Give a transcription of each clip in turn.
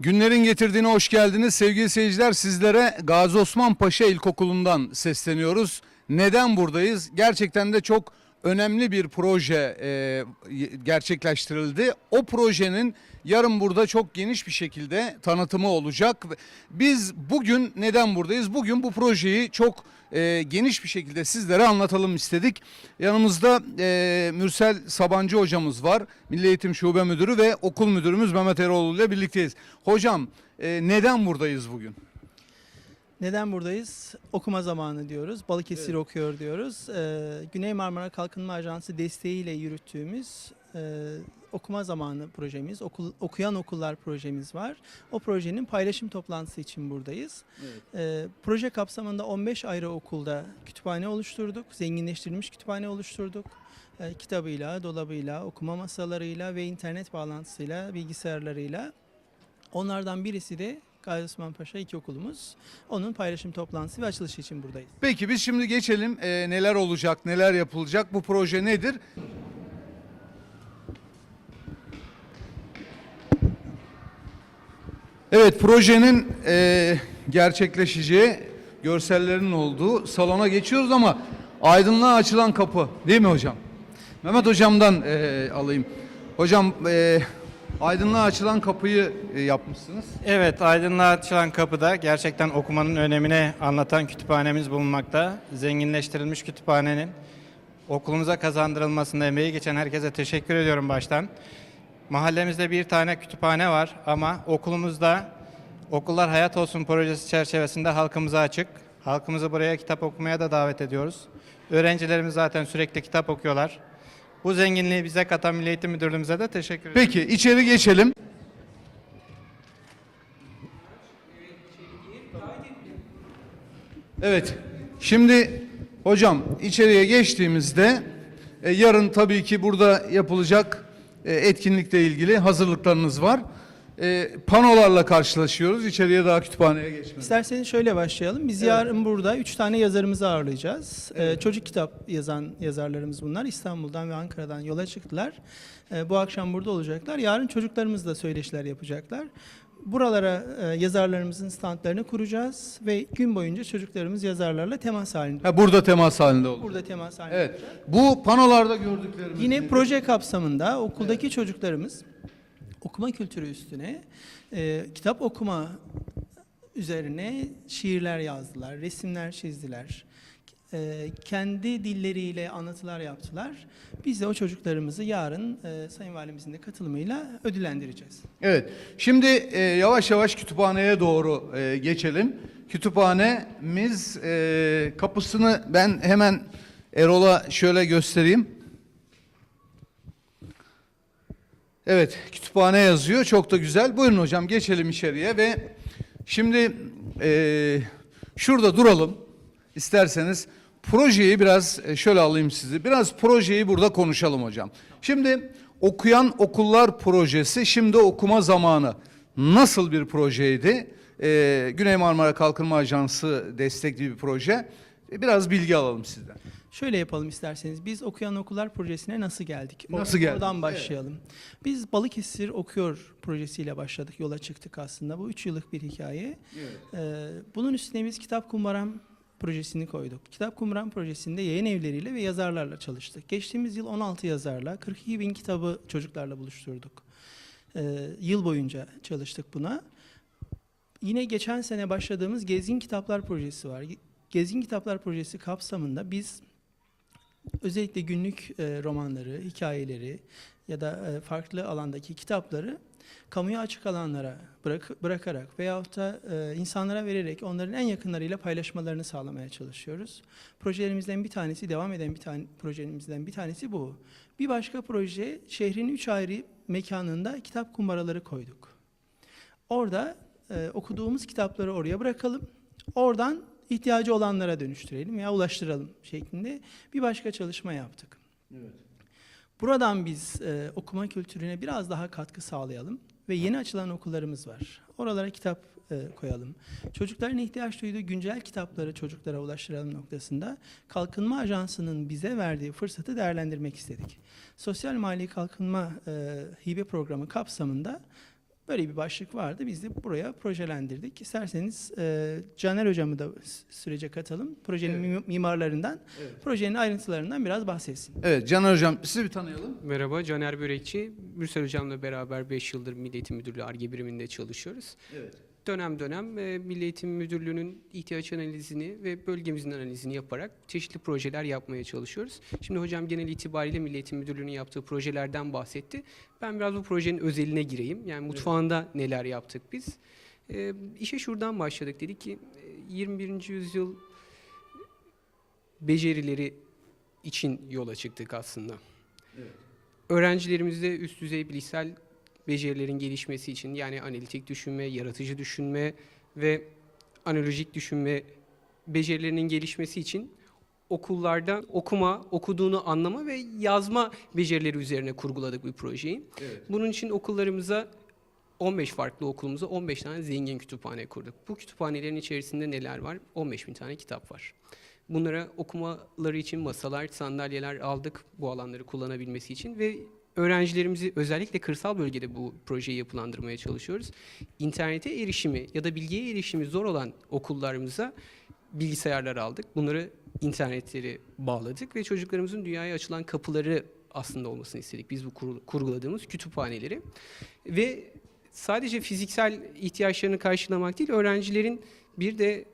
Günlerin getirdiğine hoş geldiniz. Sevgili seyirciler sizlere Gazi Osman Paşa İlkokulu'ndan sesleniyoruz. Neden buradayız? Gerçekten de çok önemli bir proje e, gerçekleştirildi. O projenin yarın burada çok geniş bir şekilde tanıtımı olacak. Biz bugün neden buradayız? Bugün bu projeyi çok e, geniş bir şekilde sizlere anlatalım istedik. Yanımızda e, Mürsel Sabancı hocamız var. Milli Eğitim Şube Müdürü ve okul müdürümüz Mehmet Eroğlu ile birlikteyiz. Hocam e, neden buradayız bugün? Neden buradayız? Okuma zamanı diyoruz. Balıkesir okuyor diyoruz. Ee, Güney Marmara Kalkınma Ajansı desteğiyle yürüttüğümüz e, okuma zamanı projemiz, okul, okuyan okullar projemiz var. O projenin paylaşım toplantısı için buradayız. Ee, proje kapsamında 15 ayrı okulda kütüphane oluşturduk. Zenginleştirilmiş kütüphane oluşturduk. Ee, kitabıyla, dolabıyla, okuma masalarıyla ve internet bağlantısıyla, bilgisayarlarıyla. Onlardan birisi de Gazi Osman Paşa İlkokulumuz. Onun paylaşım toplantısı ve açılışı için buradayız. Peki biz şimdi geçelim e, neler olacak, neler yapılacak, bu proje nedir? Evet projenin e, gerçekleşeceği görsellerin olduğu salona geçiyoruz ama aydınlığa açılan kapı değil mi hocam? Mehmet hocamdan e, alayım. Hocam e, aydınlığa açılan kapıyı e, yapmışsınız. Evet, aydınlığa açılan kapıda gerçekten okumanın önemini anlatan kütüphanemiz bulunmakta. Zenginleştirilmiş kütüphanenin okulumuza kazandırılmasında emeği geçen herkese teşekkür ediyorum baştan. Mahallemizde bir tane kütüphane var ama okulumuzda Okullar Hayat Olsun projesi çerçevesinde halkımıza açık. Halkımızı buraya kitap okumaya da davet ediyoruz. Öğrencilerimiz zaten sürekli kitap okuyorlar. Bu zenginliği bize katan Milli Eğitim Müdürlüğümüze de teşekkür ediyorum. Peki içeri geçelim. Evet. Şimdi hocam içeriye geçtiğimizde e, yarın tabii ki burada yapılacak e, etkinlikle ilgili hazırlıklarınız var. E, panolarla karşılaşıyoruz. İçeriye daha kütüphaneye geçmeden. İsterseniz şöyle başlayalım. Biz yarın burada üç tane yazarımızı ağırlayacağız. Ee, çocuk kitap yazan yazarlarımız bunlar. İstanbul'dan ve Ankara'dan yola çıktılar. Ee, bu akşam burada olacaklar. Yarın çocuklarımızla söyleşiler yapacaklar. Buralara e, yazarlarımızın standlarını kuracağız ve gün boyunca çocuklarımız yazarlarla temas halinde. Ha, burada temas halinde olur. Burada temas halinde. Evet. Bu panolarda gördüklerimiz. Yine nedir? proje kapsamında okuldaki çocuklarımız okuma kültürü üstüne e, kitap okuma üzerine şiirler yazdılar, resimler çizdiler. E, kendi dilleriyle anlatılar yaptılar. Biz de o çocuklarımızı yarın e, Sayın Valimizin de katılımıyla ödüllendireceğiz. Evet. Şimdi e, yavaş yavaş kütüphaneye doğru e, geçelim. Kütüphanemiz e, kapısını ben hemen Erol'a şöyle göstereyim. Evet, kütüphane yazıyor. Çok da güzel. Buyurun hocam geçelim içeriye ve şimdi e, şurada duralım. İsterseniz projeyi biraz e, şöyle alayım sizi. Biraz projeyi burada konuşalım hocam. Şimdi okuyan okullar projesi şimdi okuma zamanı nasıl bir projeydi? E, Güney Marmara Kalkınma Ajansı destekli bir proje. E, Biraz bilgi alalım sizden. Şöyle yapalım isterseniz. Biz Okuyan Okullar projesine nasıl geldik? Nasıl geldik? Oradan başlayalım. Biz Balıkesir Okuyor projesiyle başladık. Yola çıktık aslında. Bu üç yıllık bir hikaye. Ee, bunun üstüne biz Kitap Kumbaram projesini koyduk. Kitap Kumbaram projesinde yayın evleriyle ve yazarlarla çalıştık. Geçtiğimiz yıl 16 yazarla 42 bin kitabı çocuklarla buluşturduk. Ee, yıl boyunca çalıştık buna. Yine geçen sene başladığımız Gezgin Kitaplar projesi var. Gezgin Kitaplar projesi kapsamında biz özellikle günlük e, romanları, hikayeleri ya da e, farklı alandaki kitapları kamuya açık alanlara bırak, bırakarak veyahut da e, insanlara vererek onların en yakınlarıyla paylaşmalarını sağlamaya çalışıyoruz. Projelerimizden bir tanesi, devam eden bir tane projemizden bir tanesi bu. Bir başka proje, şehrin üç ayrı mekanında kitap kumbaraları koyduk. Orada e, okuduğumuz kitapları oraya bırakalım. Oradan ihtiyacı olanlara dönüştürelim veya ulaştıralım şeklinde bir başka çalışma yaptık. Buradan biz e, okuma kültürüne biraz daha katkı sağlayalım ve yeni açılan okullarımız var. Oralara kitap e, koyalım. Çocukların ihtiyaç duyduğu güncel kitapları çocuklara ulaştıralım noktasında Kalkınma Ajansı'nın bize verdiği fırsatı değerlendirmek istedik. Sosyal Mali Kalkınma e, Hibe Programı kapsamında Böyle bir başlık vardı. Biz de buraya projelendirdik. İsterseniz e, Caner Hocam'ı da sürece katalım. Projenin mim- mimarlarından, projenin ayrıntılarından biraz bahsetsin. Evet Caner Hocam sizi bir tanıyalım. Merhaba, Caner Börekçi. Mürsel Hocam'la beraber 5 yıldır Milli Eğitim Müdürlüğü ARGE biriminde çalışıyoruz. Evet. Dönem dönem e, Milli Eğitim Müdürlüğü'nün ihtiyaç analizini ve bölgemizin analizini yaparak çeşitli projeler yapmaya çalışıyoruz. Şimdi hocam genel itibariyle Milli Eğitim Müdürlüğü'nün yaptığı projelerden bahsetti. Ben biraz bu projenin özeline gireyim. Yani mutfağında neler yaptık biz. E, işe şuradan başladık. Dedik ki e, 21. yüzyıl becerileri için yola çıktık aslında. Öğrencilerimizde üst düzey bilişsel becerilerin gelişmesi için yani analitik düşünme, yaratıcı düşünme ve analojik düşünme becerilerinin gelişmesi için okullarda okuma, okuduğunu anlama ve yazma becerileri üzerine kurguladık bu projeyi. Evet. Bunun için okullarımıza 15 farklı okulumuza 15 tane zengin kütüphane kurduk. Bu kütüphanelerin içerisinde neler var? 15 bin tane kitap var. Bunlara okumaları için masalar, sandalyeler aldık bu alanları kullanabilmesi için ve öğrencilerimizi özellikle kırsal bölgede bu projeyi yapılandırmaya çalışıyoruz. İnternete erişimi ya da bilgiye erişimi zor olan okullarımıza bilgisayarlar aldık. Bunları internetleri bağladık ve çocuklarımızın dünyaya açılan kapıları aslında olmasını istedik. Biz bu kur- kurguladığımız kütüphaneleri ve sadece fiziksel ihtiyaçlarını karşılamak değil, öğrencilerin bir de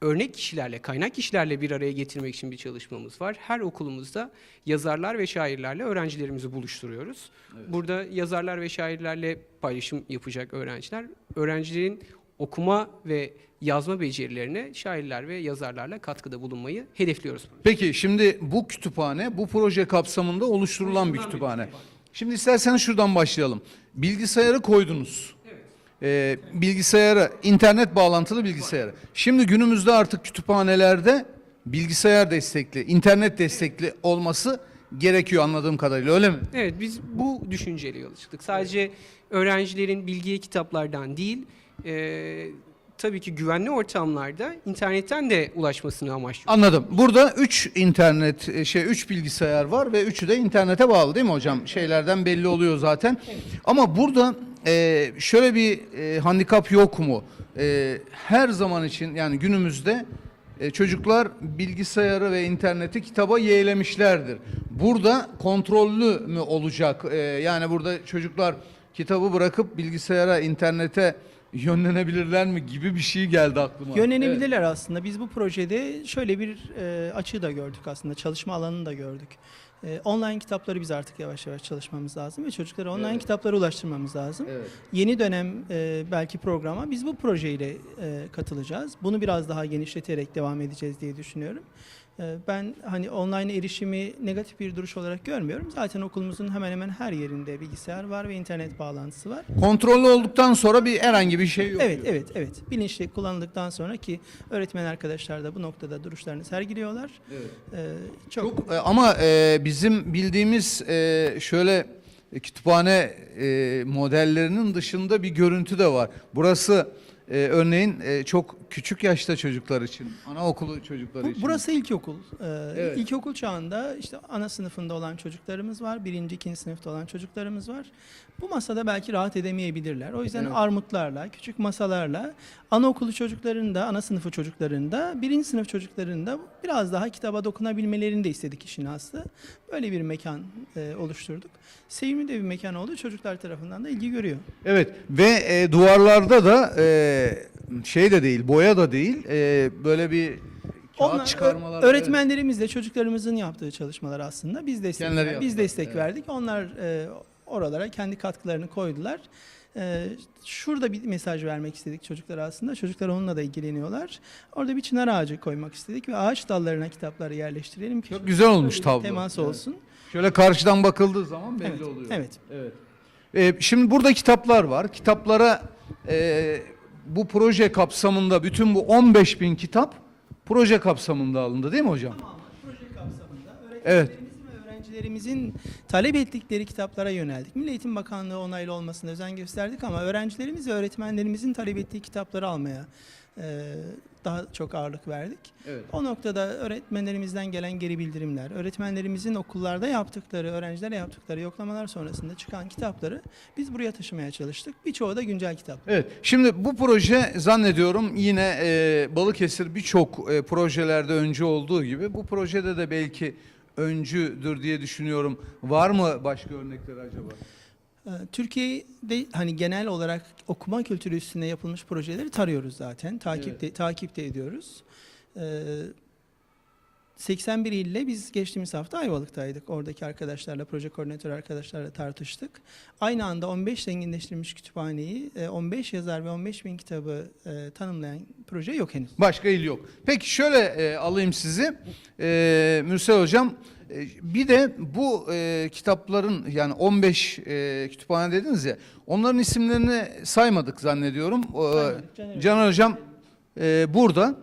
örnek kişilerle, kaynak kişilerle bir araya getirmek için bir çalışmamız var. Her okulumuzda yazarlar ve şairlerle öğrencilerimizi buluşturuyoruz. Burada yazarlar ve şairlerle paylaşım yapacak öğrenciler, öğrencilerin okuma ve yazma becerilerine şairler ve yazarlarla katkıda bulunmayı hedefliyoruz. Peki şimdi bu kütüphane bu proje kapsamında oluşturulan bir kütüphane. Şimdi isterseniz şuradan başlayalım. Bilgisayarı koydunuz. Ee, bilgisayarı, internet bağlantılı bilgisayarı. Şimdi günümüzde artık kütüphanelerde bilgisayar destekli, internet destekli olması gerekiyor anladığım kadarıyla öyle mi? Evet biz bu düşünceyle yola çıktık. Sadece öğrencilerin bilgiye kitaplardan değil, e, tabii ki güvenli ortamlarda internetten de ulaşmasını amaçlıyoruz. Anladım. Burada 3 internet e, şey 3 bilgisayar var ve üçü de internete bağlı değil mi hocam? Şeylerden belli oluyor zaten. Ama burada e, şöyle bir e, handikap yok mu? E, her zaman için yani günümüzde e, çocuklar bilgisayarı ve interneti kitaba yeğlemişlerdir. Burada kontrollü mü olacak? E, yani burada çocuklar kitabı bırakıp bilgisayara, internete yönlenebilirler mi gibi bir şey geldi aklıma. Evet. Yönlenebilirler aslında. Biz bu projede şöyle bir e, açığı da gördük aslında. Çalışma alanını da gördük. E, online kitapları biz artık yavaş yavaş çalışmamız lazım ve çocuklara online Evet. kitaplara ulaştırmamız lazım. Evet. Yeni dönem e, belki programa biz bu projeyle e, katılacağız. Bunu biraz daha genişleterek devam edeceğiz diye düşünüyorum. E, ben hani online erişimi negatif bir duruş olarak görmüyorum. Zaten okulumuzun hemen hemen her yerinde bilgisayar var ve internet bağlantısı var. Kontrollü olduktan sonra bir herhangi bir şey yok. Evet, diyor. evet, evet. Bilinçli kullanıldıktan sonra ki öğretmen arkadaşlar da bu noktada duruşlarını sergiliyorlar. Evet. Ee, çok, Çok, e, ama e, bizim bildiğimiz e, şöyle kütüphane e, modellerinin dışında bir görüntü de var. Burası e, örneğin e, çok küçük yaşta çocuklar için, anaokulu çocukları bu, için. burası ilkokul. Ee, Evet. İlkokul çağında işte ana sınıfında olan çocuklarımız var, birinci, ikinci sınıfta olan çocuklarımız var. Bu masada belki rahat edemeyebilirler. O yüzden Evet. armutlarla, küçük masalarla anaokulu çocuklarında, ana sınıfı çocuklarında, birinci sınıf çocuklarında biraz daha kitaba dokunabilmelerini de istedik işin aslı. Böyle bir mekan e, oluşturduk. Sevimli de bir mekan oldu. Çocuklar tarafından da ilgi görüyor. Evet ve e, duvarlarda da e, şey de değil, boya da değil, e, böyle bir kağıt Onlar, çıkarmalar. öğretmenlerimizle çocuklarımızın yaptığı çalışmalar aslında biz destek Kendileri ver- biz yaptılar, destek evet. verdik. Onlar e, oralara kendi katkılarını koydular. E, şurada bir mesaj vermek istedik çocuklara aslında. Çocuklar onunla da ilgileniyorlar. Orada bir çınar ağacı koymak istedik ve ağaç dallarına kitapları yerleştirelim ki Çok güzel olmuş tablo. Temas Evet. olsun. Şöyle karşıdan bakıldığı zaman belli Evet, oluyor. evet. Evet. E, şimdi burada kitaplar var. Kitaplara e, bu proje kapsamında bütün bu 15 bin kitap proje kapsamında alındı değil mi hocam? Proje kapsamında Evet. öğretmenlerimizin ve öğrencilerimizin talep ettikleri kitaplara yöneldik. Milli Eğitim Bakanlığı onaylı olmasına özen gösterdik ama öğrencilerimiz ve öğretmenlerimizin talep ettiği kitapları almaya e, daha çok ağırlık verdik. Evet. O noktada öğretmenlerimizden gelen geri bildirimler, öğretmenlerimizin okullarda yaptıkları, öğrencilere yaptıkları yoklamalar sonrasında çıkan kitapları biz buraya taşımaya çalıştık. Birçoğu da güncel kitap. Evet. Şimdi bu proje zannediyorum yine e, Balıkesir birçok e, projelerde öncü olduğu gibi bu projede de belki öncüdür diye düşünüyorum. Var mı başka örnekleri acaba? Ee, Türkiye'de hani genel olarak okuma kültürü üstüne yapılmış projeleri tarıyoruz zaten. Takip de, takip de ediyoruz. Ee, 81 ille biz geçtiğimiz hafta Ayvalık'taydık. Oradaki arkadaşlarla, proje koordinatörü arkadaşlarla tartıştık. Aynı anda 15 zenginleştirilmiş kütüphaneyi, e, 15 yazar ve 15 bin kitabı e, tanımlayan proje yok henüz. Başka il yok. Peki şöyle e, alayım sizi. E, Mürsel Hocam e, bir de bu e, kitapların yani 15 e, kütüphane dediniz ya onların isimlerini saymadık zannediyorum. E, Saymadık, Caner Caner Hocam e, burada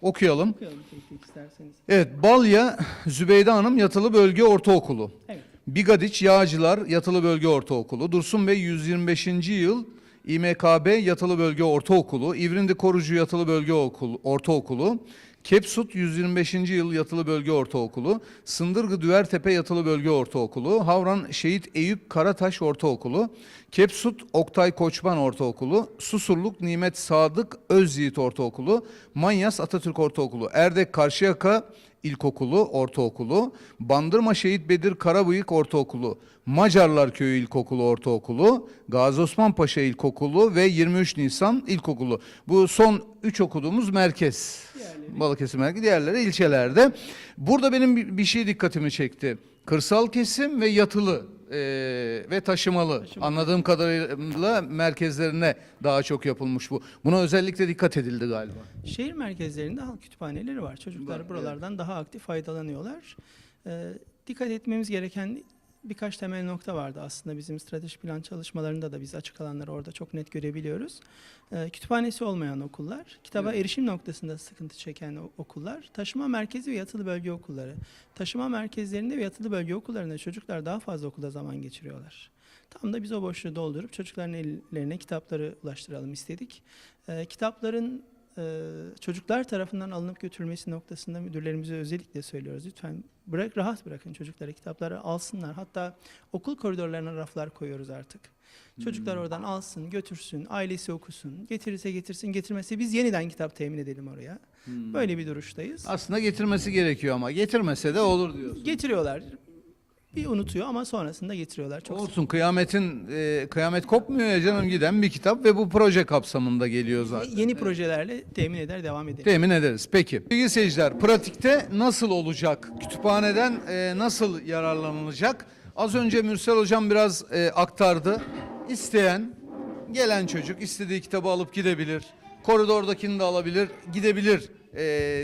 okuyalım. Okuyalım tek tek isterseniz. Evet Balya Zübeyde Hanım Yatılı Bölge Ortaokulu. Evet. Bigadiç Yağcılar Yatılı Bölge Ortaokulu. Dursun Bey 125. yıl İMKB Yatılı Bölge Ortaokulu. İvrindi Korucu Yatılı Bölge Okulu, Ortaokulu. Kepsut 125. yıl Yatılı Bölge Ortaokulu. Sındırgı Düvertepe Yatılı Bölge Ortaokulu. Havran Şehit Eyüp Karataş Ortaokulu. Kepsut Oktay Koçman Ortaokulu. Susurluk Nimet Sadık Özyiğit Ortaokulu. Manyas Atatürk Ortaokulu. Erdek Karşıyaka İlkokulu, Ortaokulu, Bandırma Şehit Bedir Karabıyık Ortaokulu, Macarlar Köyü İlkokulu, Ortaokulu, Gazi Osman Paşa İlkokulu ve 23 Nisan İlkokulu. Bu son 3 okuduğumuz merkez. Balıkesir merkezi, diğerleri ilçelerde. Burada benim bir şey dikkatimi çekti. Kırsal kesim ve yatılı eee, ve taşımalı. Anladığım kadarıyla merkezlerine daha çok yapılmış bu. Buna özellikle dikkat edildi galiba. Şehir merkezlerinde halk kütüphaneleri var. Çocuklar buralardan daha aktif faydalanıyorlar. Ee, dikkat etmemiz gereken birkaç temel nokta vardı aslında bizim strateji plan çalışmalarında da biz açık alanları orada çok net görebiliyoruz. Ee, kütüphanesi olmayan okullar, kitaba Evet. erişim noktasında sıkıntı çeken okullar, taşıma merkezi ve yatılı bölge okulları. Taşıma merkezlerinde ve yatılı bölge okullarında çocuklar daha fazla okulda zaman geçiriyorlar. Tam da biz o boşluğu doldurup çocukların ellerine kitapları ulaştıralım istedik. Ee, kitapların e, çocuklar tarafından alınıp götürülmesi noktasında müdürlerimize özellikle söylüyoruz. Lütfen bırak rahat bırakın çocuklara kitapları alsınlar. Hatta okul koridorlarına raflar koyuyoruz artık. Çocuklar oradan alsın, götürsün, ailesi okusun. Getirirse getirsin, getirmezse biz yeniden kitap temin edelim oraya. Böyle bir duruştayız. Aslında getirmesi gerekiyor ama getirmese de olur diyorsun. Getiriyorlar. Bir unutuyor ama sonrasında getiriyorlar. Çok Olsun kıyametin e, kıyamet kopmuyor ya canım giden bir kitap ve bu proje kapsamında geliyor zaten. yeni projelerle temin eder, devam edelim. Temin ederiz. Peki. Sevgili seyirciler, pratikte nasıl olacak? Kütüphaneden e, nasıl yararlanılacak? Az önce Mürsel Hocam biraz e, aktardı. İsteyen, gelen çocuk istediği kitabı alıp gidebilir. Koridordakini de alabilir, gidebilir e,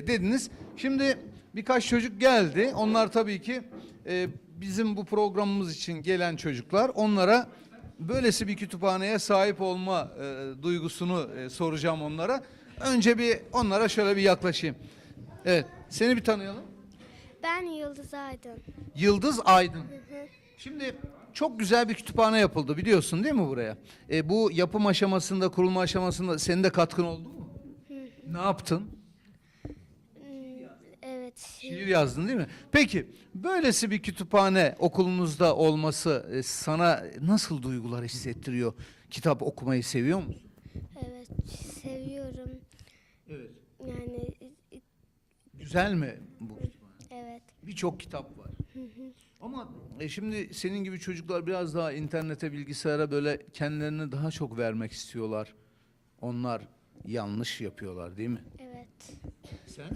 dediniz. Şimdi birkaç çocuk geldi. Onlar tabii ki e, bizim bu programımız için gelen çocuklar. Onlara böylesi bir kütüphaneye sahip olma e, duygusunu e, soracağım onlara. Önce bir onlara şöyle bir yaklaşayım. Evet, seni bir tanıyalım. Ben Yıldız Aydın. Yıldız Aydın. Şimdi çok güzel bir kütüphane yapıldı biliyorsun değil mi buraya? E, bu yapım aşamasında, kurulma aşamasında senin de katkın oldu mu? Ne yaptın? Evet. Şiir yazdın değil mi? Peki böylesi bir kütüphane okulunuzda olması e, sana nasıl duygular hissettiriyor? Kitap okumayı seviyor musun? Evet. Seviyorum. Evet. Yani Güzel mi bu kütüphane? evet. Birçok kitap var. Ama e, şimdi senin gibi çocuklar biraz daha internete, bilgisayara böyle kendilerini daha çok vermek istiyorlar. Onlar yanlış yapıyorlar değil mi? Evet. Sen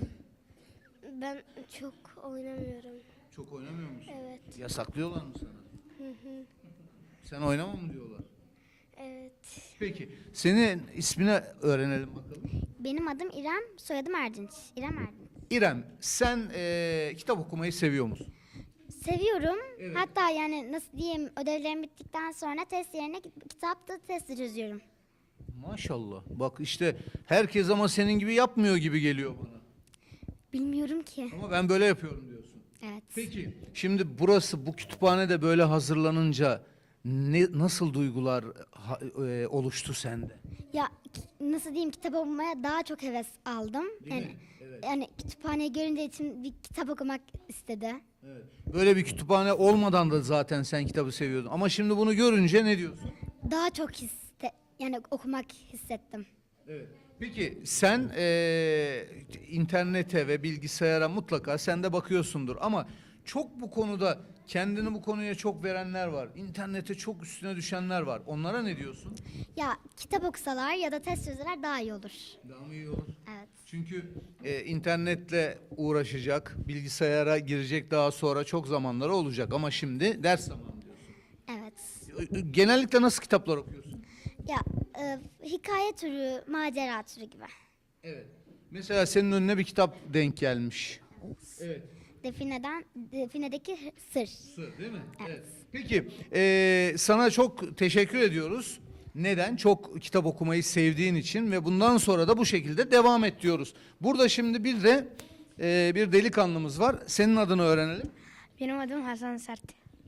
Ben çok oynamıyorum. çok oynamıyor musun? Evet. Yasaklıyorlar mı sana? Sen oynama mı diyorlar? Evet. Peki senin ismini öğrenelim bakalım. Benim adım İrem, soyadım Erdinç. İrem Erdinç. İrem sen e, kitap okumayı seviyor musun? Seviyorum. Evet. Hatta yani nasıl diyeyim ödevlerim bittikten sonra test yerine git- kitapta testi çözüyorum. Maşallah. Bak işte herkes ama senin gibi yapmıyor gibi geliyor bana. Bilmiyorum ki. Ama ben böyle yapıyorum diyorsun. Evet. Peki şimdi burası bu kütüphane de böyle hazırlanınca ne, nasıl duygular ha- e, oluştu sende? Ya ki- nasıl diyeyim kitap okumaya daha çok heves aldım. yani, yani kütüphaneyi görünce için bir kitap okumak istedi. Böyle bir kütüphane olmadan da zaten sen kitabı seviyordun. Ama şimdi bunu görünce ne diyorsun? Daha çok hisse yani okumak hissettim. Evet. Peki sen eee, internete ve bilgisayara mutlaka sen de bakıyorsundur ama çok bu konuda kendini bu konuya çok verenler var. İnternete çok üstüne düşenler var. Onlara ne diyorsun? Ya kitap okusalar ya da test çözseler daha iyi olur. Daha mı iyi olur? Evet. Çünkü e, internetle uğraşacak, bilgisayara girecek daha sonra çok zamanları olacak ama şimdi ders zamanı diyorsun. Evet. Genellikle nasıl kitaplar okuyorsun? Ya e, hikaye türü, macera türü gibi. Evet. Mesela senin önüne bir kitap denk gelmiş. Evet. Defineden, Define'deki sır. Sır değil mi? Evet. Peki e, sana çok teşekkür ediyoruz. Neden? Çok kitap okumayı sevdiğin için ve bundan sonra da bu şekilde devam et diyoruz. Burada şimdi bir de e, bir delikanlımız var. Senin adını öğrenelim. Benim adım Hasan Sert.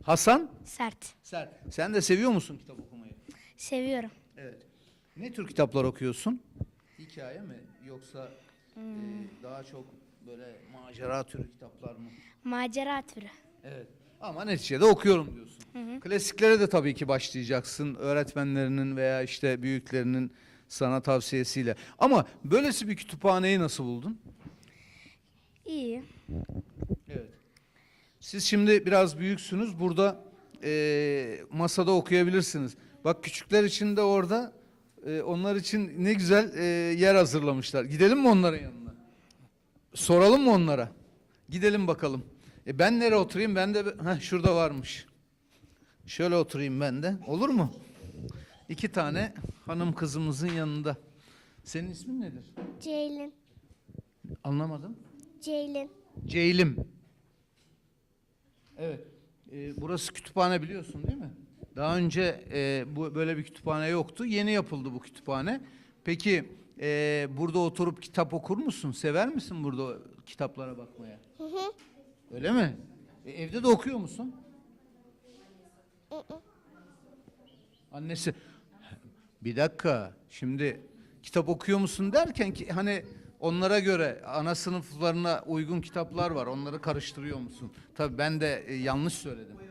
Hasan. Sert. Sert. Sen de seviyor musun kitap okumayı? Seviyorum. Evet. Ne tür kitaplar okuyorsun? Hikaye mi yoksa e, daha çok böyle macera türü kitaplar mı? Macera türü. Evet. Ama neticede okuyorum diyorsun. Klasiklere de tabii ki başlayacaksın. Öğretmenlerinin veya işte büyüklerinin sana tavsiyesiyle. Ama böylesi bir kütüphaneyi nasıl buldun? İyi. Evet. Siz şimdi biraz büyüksünüz. Burada eee, masada okuyabilirsiniz. Bak küçükler için de orada eee, onlar için ne güzel eee, yer hazırlamışlar. Gidelim mi onların yanına? Soralım mı onlara? Gidelim bakalım. E ben nereye oturayım? Ben de Heh, şurada varmış. Şöyle oturayım ben de. Olur mu? İki tane hanım kızımızın yanında. Senin ismin nedir? Ceylin. Anlamadım. Ceylin. Ceylim. Evet. Ee, burası kütüphane biliyorsun değil mi? Daha önce e, bu böyle bir kütüphane yoktu. Yeni yapıldı bu kütüphane. Peki e, burada oturup kitap okur musun? Sever misin burada kitaplara bakmaya? Hı hı. Öyle mi? E, evde de okuyor musun? Annesi. Bir dakika. Şimdi kitap okuyor musun derken ki hani onlara göre ana sınıflarına uygun kitaplar var. Onları karıştırıyor musun? Tabii ben de e, yanlış söyledim.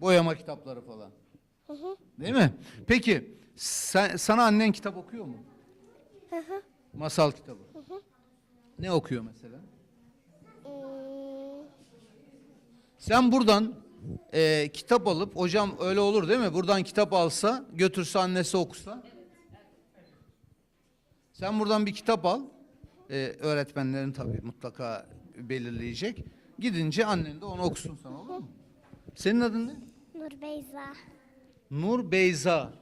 Boyama kitapları falan. Değil mi? Peki sen, sana annen kitap okuyor mu? Masal kitabı. Ne okuyor mesela? Sen buradan e, kitap alıp hocam öyle olur değil mi? Buradan kitap alsa götürse annesi okusa. Sen buradan bir kitap al. E, öğretmenlerin tabii mutlaka belirleyecek. Gidince annen de onu okusun sana olur mu? Senin adın ne? Nur Beyza. Nur Beyza.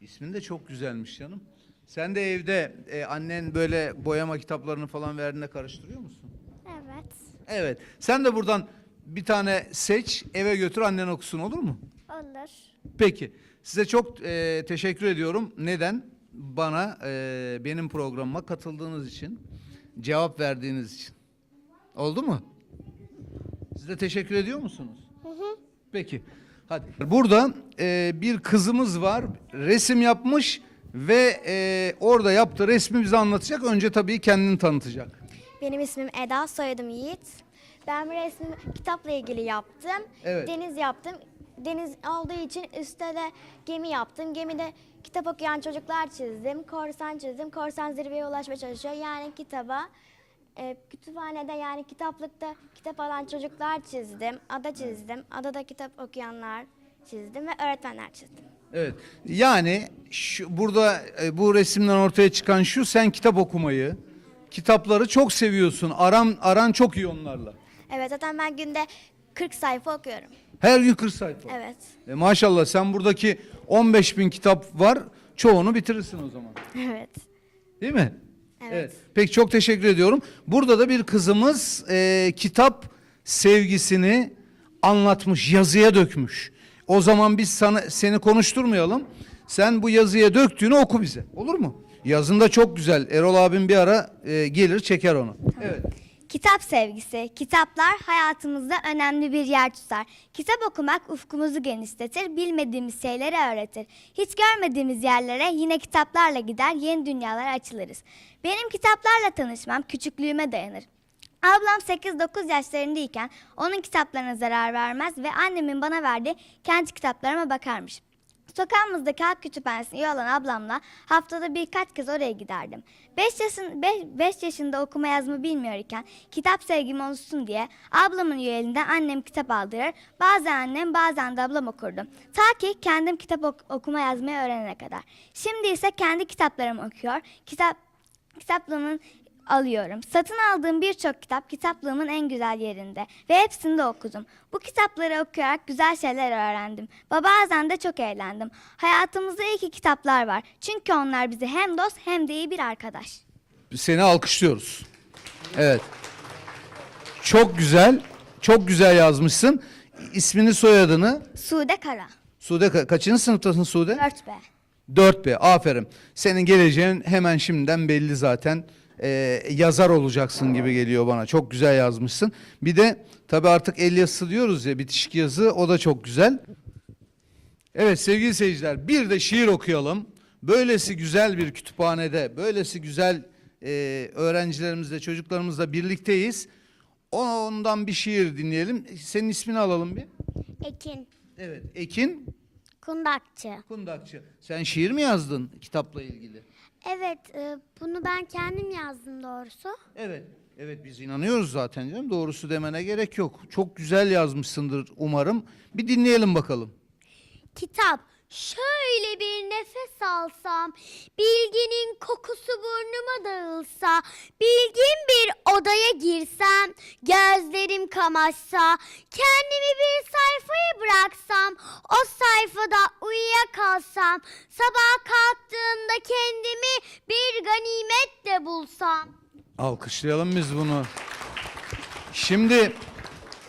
İsmin de çok güzelmiş canım. Sen de evde e, annen böyle boyama kitaplarını falan verdiğinde karıştırıyor musun? Evet. Evet. Sen de buradan bir tane seç, eve götür annen okusun olur mu? Olur. Peki. Size çok e, teşekkür ediyorum. Neden? Bana e, benim programıma katıldığınız için, cevap verdiğiniz için. Oldu mu? Siz de teşekkür ediyor musunuz? Peki. Hadi. Burada e, bir kızımız var. Resim yapmış ve e, orada yaptığı resmi bize anlatacak. Önce tabii kendini tanıtacak. Benim ismim Eda, soyadım Yiğit. Ben bir resim kitapla ilgili yaptım. Evet. Deniz yaptım. Deniz olduğu için üstte de gemi yaptım. Gemide kitap okuyan çocuklar çizdim. Korsan çizdim. Korsan zirveye ulaşmaya çalışıyor. Yani kitaba e, kütüphanede yani kitaplıkta kitap alan çocuklar çizdim. Ada çizdim. Adada kitap okuyanlar çizdim ve öğretmenler çizdim. Evet. Yani şu, burada e, bu resimden ortaya çıkan şu sen kitap okumayı, kitapları çok seviyorsun. Aran aran çok iyi onlarla. Evet zaten ben günde 40 sayfa okuyorum. Her gün 40 sayfa. Evet. E, maşallah sen buradaki 15 bin kitap var. Çoğunu bitirirsin o zaman. Evet. Değil mi? Evet. Peki çok teşekkür ediyorum. Burada da bir kızımız e, kitap sevgisini anlatmış, yazıya dökmüş. O zaman biz sana seni konuşturmayalım. Sen bu yazıya döktüğünü oku bize. Olur mu? Yazında çok güzel. Erol abim bir ara e, gelir çeker onu. Evet. Kitap sevgisi. Kitaplar hayatımızda önemli bir yer tutar. Kitap okumak ufkumuzu genişletir, bilmediğimiz şeyleri öğretir. Hiç görmediğimiz yerlere yine kitaplarla gider, yeni dünyalara açılırız. Benim kitaplarla tanışmam küçüklüğüme dayanır. Ablam 8-9 yaşlarındayken onun kitaplarına zarar vermez ve annemin bana verdiği kendi kitaplarıma bakarmış. Sokağımızdaki halk kütüphanesi üye olan ablamla haftada birkaç kez oraya giderdim. 5 yaşın, 5 yaşında okuma yazma bilmiyor iken kitap sevgim olsun diye ablamın üyeliğinden annem kitap aldırır. Bazen annem bazen de ablam okurdu. Ta ki kendim kitap ok- okuma yazmayı öğrenene kadar. Şimdi ise kendi kitaplarımı okuyor. Kitap kitaplığımın alıyorum. Satın aldığım birçok kitap kitaplığımın en güzel yerinde ve hepsini de okudum. Bu kitapları okuyarak güzel şeyler öğrendim ve bazen de çok eğlendim. Hayatımızda iyi ki kitaplar var. Çünkü onlar bize hem dost hem de iyi bir arkadaş. Seni alkışlıyoruz. Evet. Çok güzel. Çok güzel yazmışsın. İsmini soyadını. Sude Kara. Sude ka- kaçıncı sınıftasın Sude? 4B. 4B. Aferin. Senin geleceğin hemen şimdiden belli zaten. Ee, yazar olacaksın gibi geliyor bana. Çok güzel yazmışsın. Bir de tabii artık el yazısı diyoruz ya bitişik yazı o da çok güzel. Evet sevgili seyirciler bir de şiir okuyalım. Böylesi güzel bir kütüphanede, böylesi güzel e, öğrencilerimizle, çocuklarımızla birlikteyiz. Ondan bir şiir dinleyelim. Senin ismini alalım bir. Ekin. Evet, Ekin Kundakçı. Kundakçı. Sen şiir mi yazdın kitapla ilgili? Evet, e, bunu ben kendim yazdım doğrusu. Evet. Evet biz inanıyoruz zaten canım. Doğrusu demene gerek yok. Çok güzel yazmışsındır umarım. Bir dinleyelim bakalım. Kitap. Şöyle bir nefes alsam, bilginin kokusu burnuma dağılsa, bilgin bir odaya girsem, gözlerim kamaşsa, kendimi bir sayfaya bıraksam, o sayfada uyuyakalsam, sabah kalktığımda kendimi bir ganimetle bulsam. Alkışlayalım biz bunu. Şimdi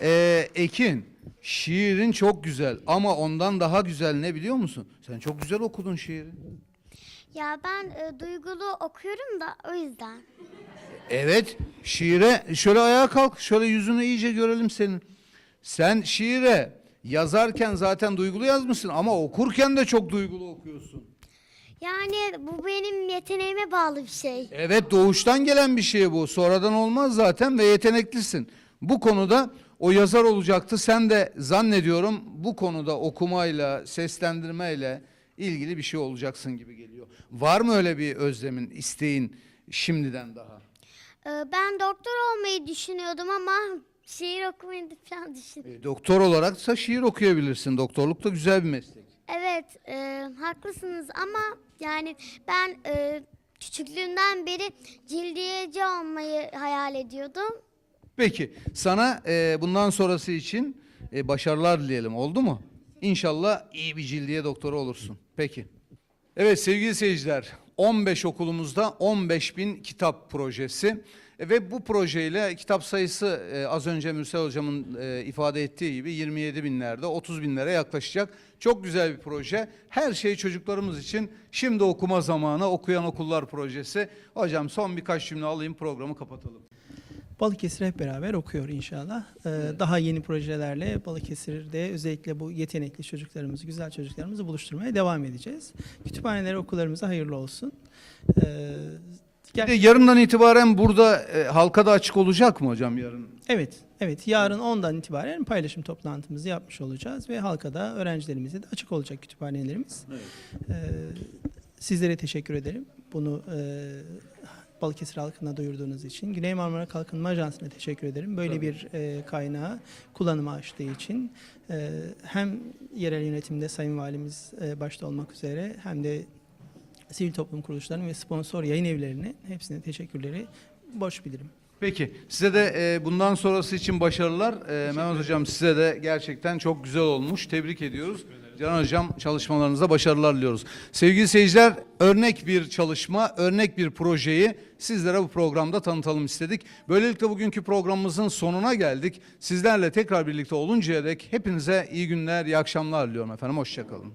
eee, Ekin şiirin çok güzel ama ondan daha güzel ne biliyor musun? Sen çok güzel okudun şiiri. Ya ben e, duygulu okuyorum da o yüzden. Evet şiire şöyle ayağa kalk şöyle yüzünü iyice görelim senin. Sen şiire yazarken zaten duygulu yazmışsın ama okurken de çok duygulu okuyorsun. Yani bu benim yeteneğime bağlı bir şey. Evet doğuştan gelen bir şey bu. Sonradan olmaz zaten ve yeteneklisin. Bu konuda o yazar olacaktı. Sen de zannediyorum bu konuda okumayla, seslendirmeyle ilgili bir şey olacaksın gibi geliyor. Var mı öyle bir özlemin, isteğin şimdiden daha? Ee, Ben doktor olmayı düşünüyordum ama şiir okumayı falan düşünüyorum. E, doktor olaraksa şiir okuyabilirsin. Doktorluk da güzel bir meslek. Evet, e, haklısınız ama yani ben e, küçüklüğümden beri cildiyeci olmayı hayal ediyordum. Peki sana e, bundan sonrası için e, başarılar dileyelim oldu mu? İnşallah iyi bir cildiye doktoru olursun. Peki. Evet sevgili seyirciler 15 okulumuzda 15 bin kitap projesi E, ve bu projeyle kitap sayısı e, az önce Mürsel hocamın e, ifade ettiği gibi 27 binlerde 30 binlere yaklaşacak. Çok güzel bir proje. Her şey çocuklarımız için. Şimdi okuma zamanı okuyan okullar projesi. Hocam son birkaç cümle alayım programı kapatalım. Balıkesir hep beraber okuyor inşallah. Ee, Daha yeni projelerle Balıkesir'de özellikle bu yetenekli çocuklarımızı, güzel çocuklarımızı buluşturmaya devam edeceğiz. Kütüphaneleri okullarımıza hayırlı olsun. Ee, de yarından itibaren burada e, halka da açık olacak mı hocam yarın? Evet, evet. Yarın 10'dan itibaren paylaşım toplantımızı yapmış olacağız ve halka da öğrencilerimize de açık olacak kütüphanelerimiz. Ee, sizlere teşekkür ederim. Bunu e, Balıkesir halkına duyurduğunuz için. Güney Marmara Kalkınma Ajansı'na teşekkür ederim. Böyle bir e, kaynağı kullanıma açtığı için e, hem yerel yönetimde Sayın Valimiz e, başta olmak üzere hem de sivil toplum kuruluşlarının ve sponsor yayın evlerine hepsine teşekkürleri borç bilirim. Peki size de e, bundan sonrası için başarılar. E, Mehmet hocam size de gerçekten çok güzel olmuş. Tebrik ediyoruz. Can hocam çalışmalarınıza başarılar diliyoruz. Sevgili seyirciler örnek bir çalışma, örnek bir projeyi sizlere bu programda tanıtalım istedik. Böylelikle bugünkü programımızın sonuna geldik. Sizlerle tekrar birlikte oluncaya dek hepinize iyi günler, iyi akşamlar diliyorum efendim. Hoşçakalın.